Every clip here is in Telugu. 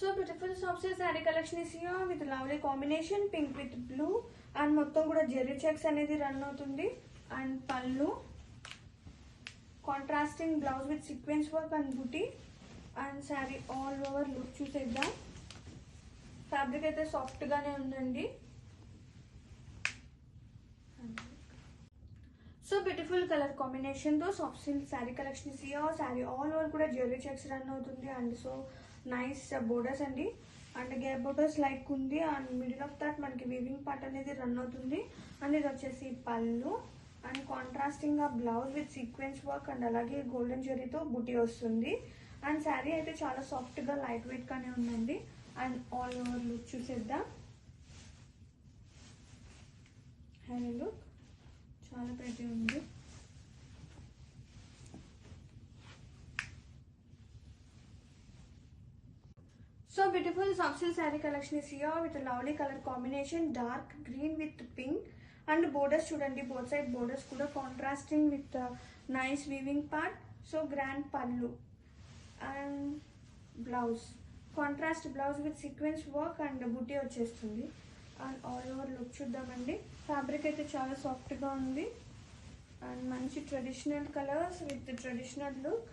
So beautiful soft sari collection is with lovely combination pink with blue and మొత్తం కూడా జెర్రీ చెక్స్ అనేది రన్ అవుతుంది. అండ్ పళ్ళు. Contrasting blouse with sequence work and buti and sari all over look చూసేద్దాం. ఫ్యాబ్రిక్ అయితే సాఫ్ట్గానే ఉందండి. సో బ్యూటిఫుల్ కలర్ కాంబినేషన్తో soft silk sari collection year sari all over కూడా జ్యువెలరీ చెక్స్ రన్ అవుతుంది. అండ్ సో నైస్ బోర్డర్స్ అండి. అండ్ గ్యాప్ బోర్డర్స్ లైక్ ఉంది. అండ్ మిడిల్ ఆఫ్ దట్ మనకి వీవింగ్ పార్ట్ అనేది రన్ అవుతుంది. అండ్ ఇది వచ్చేసి పళ్ళు. అండ్ కాంట్రాస్టింగ్ ఆ blouse with sequence work and అలాగే గోల్డెన్ జెరీతో బుటీ వస్తుంది. అండ్ శారీ అయితే చాలా సాఫ్ట్గా లైట్ వెయిట్గానే ఉందండి. అండ్ ఆల్ ఓవర్ లుక్ చూసేద్దాం. హ్యాండ్ లుక్ చాలా పెద్ద ఉంది. So beautiful soft sari collection is here with lovely colour combination dark green with pink and borders చూడండి బోత్ సైడ్ బోర్డర్స్ కూడా contrasting with nice weaving part so grand పళ్ళు and blouse contrast blouse with sequence work and బుటీ వచ్చేస్తుంది. అండ్ ఆల్ ఓవర్ లుక్ చూద్దామండి. ఫ్యాబ్రిక్ అయితే చాలా సాఫ్ట్గా ఉంది. అండ్ మంచి traditional colours with traditional look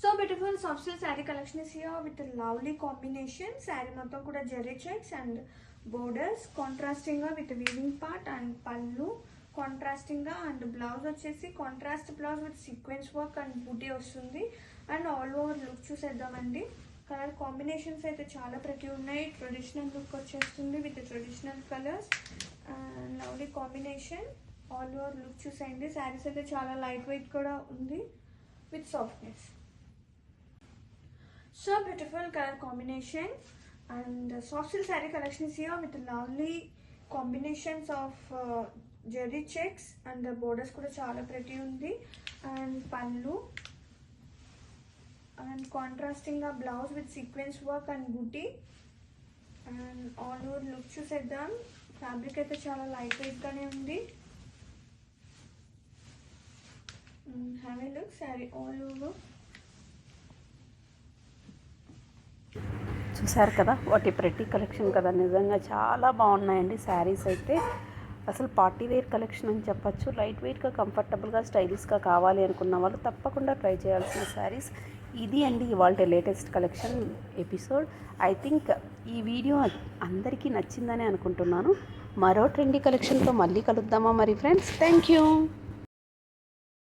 so beautiful soft silk sari collection is here with lovely combination sari మొత్తం కూడా జెరీ చెక్స్ అండ్ బోర్డర్స్ కాంట్రాస్టింగ్గా విత్ వీవింగ్ పార్ట్ అండ్ పళ్ళు కాంట్రాస్టింగ్గా అండ్ బ్లౌజ్ వచ్చేసి contrast blouse with sequence work and బూటీ వస్తుంది. అండ్ ఆల్ ఓవర్ లుక్ చూసేద్దామండి. కలర్ కాంబినేషన్స్ అయితే చాలా ప్రతి ఉన్నాయి. ట్రెడిషనల్ లుక్ వచ్చేస్తుంది with traditional colours lovely combination all over look చూసేయండి. శారీస్ అయితే చాలా లైట్ వెయిట్ కూడా ఉంది with softness so beautiful colour combination and soft silk sari collection is here with lovely combinations of zari checks and borders కూడా చాలా ప్రతి ఉంది. అండ్ పళ్ళు. అండ్ కాంట్రాస్టింగ్ ఆ blouse with sequence work and buti and all over look చూసేద్దాం. ఫ్యాబ్రిక్ అయితే చాలా లైట్ వెయిట్గానే ఉంది. Have a look sari all over చూసారు కదా వాటి ప్రతి కలెక్షన్ కదా. నిజంగా చాలా బాగున్నాయండి శారీస్ అయితే. అసలు పార్టీ వేర్ కలెక్షన్ అని చెప్పచ్చు. లైట్ వెయిట్గా కంఫర్టబుల్గా స్టైలిష్గా కావాలి అనుకున్న వాళ్ళు తప్పకుండా ట్రై చేయాల్సిన శారీస్. ఇది అండి ఇవాళ latest collection episode. I think ఈ వీడియో అందరికీ నచ్చిందని అనుకుంటున్నాను. మరో ట్రెండీ కలెక్షన్తో మళ్ళీ కలుద్దామా మరి ఫ్రెండ్స్? Thank you.